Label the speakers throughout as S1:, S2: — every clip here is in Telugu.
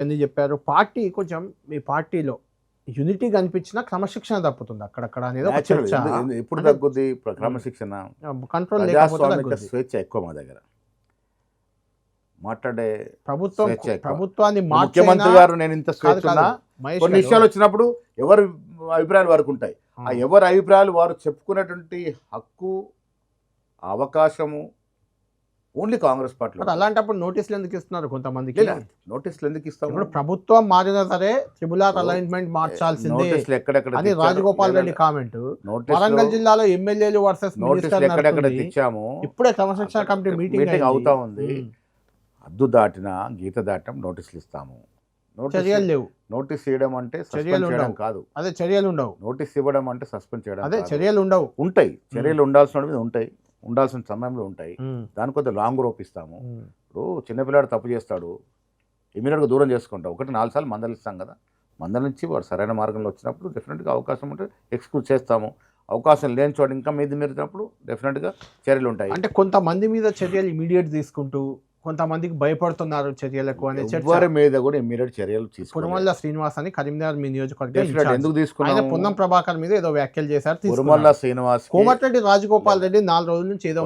S1: అని చెప్పారు? పార్టీ కొంచెం మీ పార్టీలో యూనిటీ కనిపించినా క్రమశిక్షణ తప్పుతుంది అక్కడక్కడ అనేది
S2: ఎప్పుడు తగ్గుద్ది క్రమశిక్షణ.
S1: కంట్రోల్.
S2: స్వేచ్ఛ ఎక్కువ మా దగ్గర. మాట్లాడే
S1: ప్రభుత్వం. ప్రభుత్వాన్ని
S2: ముఖ్యమంత్రి గారు నేను ఇంత కొన్ని విషయాలు వచ్చినప్పుడు ఎవరి అభిప్రాయాలు వారికి ఉంటాయి.
S1: ఆ,
S2: ఎవరి అభిప్రాయాలు వారు చెప్పుకునేటువంటి హక్కు అవకాశము ఓన్లీ కాంగ్రెస్
S1: మరి
S2: పార్టీలో
S1: అలాంటప్పుడు నోటీసులు ఎందుకు ఇస్తున్నారు కొంతమందికి?
S2: నోటీసులు ఎందుకు ఇస్తాము?
S1: ఇప్పుడు ప్రభుత్వం మారినా సరే త్రిబుల్ ఆర్ అలైన్మెంట్ మార్చాల్సిందే. అని? రాజగోపాల్ రెడ్డి కామెంట్ వరంగల్ జిల్లాలో ఎమ్మెల్యేలు వర్సెస్
S2: తెచ్చాము?
S1: ఇప్పుడే క్రమశిక్షణ కమిటీ మీటింగ్.
S2: అవుతా ఉంది. హద్దు దాటిన గీత దాటం నోటీసులు ఇస్తాము. నోటీస్
S1: చర్యలు లేవు.
S2: నోటీస్ ఇవ్వడం అంటే
S1: చర్యలు
S2: సస్పెండ్ చేయడం
S1: ఉండవు.
S2: కాదు.
S1: అదే చర్యలు ఉండవు.
S2: నోటీస్ ఇవ్వడం అంటే సస్పెండ్ చేయడం
S1: అదే. చర్యలు ఉండవు.
S2: ఉంటాయి. చర్యలు ఉండాల్సిన ఉంటాయి. ఉండాల్సిన సమయంలో ఉంటాయి. దాని కొద్దిగా లాంగ్ రోప్ ఇస్తాము. ఇప్పుడు చిన్నపిల్లాడు తప్పు చేస్తాడు ఇమీడియట్గా దూరం చేసుకుంటాం. ఒకటి నాలుగు సార్లు మందలిస్తాం కదా. మందలించి వాడు సరైన మార్గంలో వచ్చినప్పుడు డెఫినెట్గా అవకాశం ఉంటే ఎక్స్క్యూజ్ చేస్తాము. అవకాశం లేని చోట ఇంకా మీద మీరినప్పుడు డెఫినెట్గా చర్యలు ఉంటాయి.
S1: అంటే కొంతమంది మీద చర్యలు ఇమీడియట్ తీసుకుంటూ కొంతమందికి భయపడుతున్నారు చర్యలకు అనే
S2: ఎవరి మీద కూడా ఇమీడియట్ చర్యలు
S1: పురమల్ల శ్రీనివాస్ అని కరీంనగర్ మీ నియోజకవర్గం
S2: ఎందుకు
S1: ఆయన
S2: తీసుకున్నాము
S1: పొన్నం ప్రభాకర్ మీద ఏదో వ్యాఖ్యలు చేశారు తీసుకున్నారు.
S2: శ్రీనివాస్
S1: కోమటిరెడ్డి రాజగోపాల్ రెడ్డి నాలుగు రోజుల నుంచి ఏదో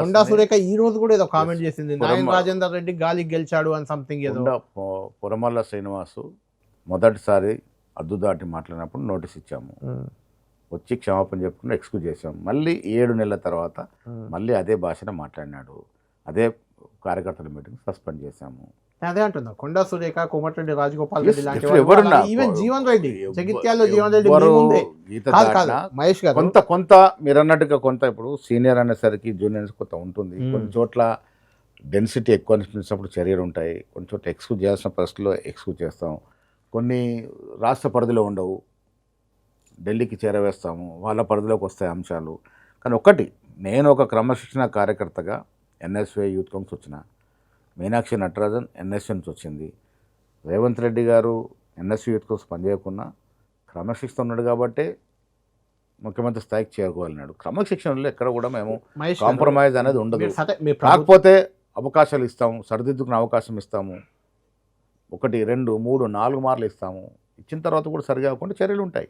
S1: కొండా సురేఖ ఈ రోజు కూడా ఏదో కామెంట్ చేసింది. నాయన్ రాజేందర్ రెడ్డి గాలికి గెలిచాడు అని సంథింగ్ ఏదో.
S2: పురమల్ల శ్రీనివాసు మొదటిసారి అద్దు దాటి మాట్లాడినప్పుడు నోటీస్ ఇచ్చాము. వచ్చి క్షమాపణ చెప్పుకుని ఎక్స్క్యూజ్ చేసాం మళ్ళీ ఏడు నెలల తర్వాత. మళ్ళీ అదే భాషను మాట్లాడినాడు. అదే కార్యకర్తల మీటింగ్ సస్పెండ్ చేశాము.
S1: అదే అంటున్నా. కొండా సురేఖ కోమటిరెడ్డి రాజగోపాల్ రెడ్డి లాంటి
S2: definitely. ఎవరున్నా?
S1: ఈవెన్ జీవన్ రెడ్డి జగిత్యాల్లో జీవన్ రెడ్డి మహేష్ గారు.
S2: కొంత కొంత మీరు అన్నట్టుగా కొంత ఇప్పుడు సీనియర్ అనేసరికి జూనియర్స్ కొంత ఉంటుంది.
S1: మ్మ్.
S2: కొన్ని చోట్ల డెన్సిటీ ఎక్కువ అనిపించినప్పుడు చర్యలు ఉంటాయి. కొన్ని చోట్ల ఎక్స్క్యూజ్ చేయాల్సిన పరిస్థితుల్లో ఎక్స్క్యూజ్ చేస్తాం. కొన్ని రాష్ట్ర పరిధిలో ఉండవు. ఢిల్లీకి చేరవేస్తాము. వాళ్ళ పరిధిలోకి వస్తాయి అంశాలు. కానీ ఒకటి నేను ఒక క్రమశిక్షణ కార్యకర్తగా ఎన్ఎస్వే యూత్ కాంగ్రెస్ వచ్చిన మీనాక్షి నటరాజన్ ఎన్ఎస్వే నుంచి వచ్చింది. రేవంత్ రెడ్డి గారు ఎన్ఎస్వీ యూత్ కాంగ్రెస్ పనిచేయకుండా క్రమశిక్షణ ఉన్నాడు కాబట్టే ముఖ్యమంత్రి స్థాయికి చేరుకోవాలన్నాడు క్రమశిక్షణలో ఎక్కడ కూడా మేము కాంప్రమైజ్ అనేది ఉండదు. కాకపోతే అవకాశాలు ఇస్తాము సరిదిద్దుకునే అవకాశం ఇస్తాము. ఒకటి రెండు మూడు నాలుగు మార్లు ఇస్తాము. ఇచ్చిన తర్వాత కూడా సరిగా కాకుండా చర్యలు ఉంటాయి.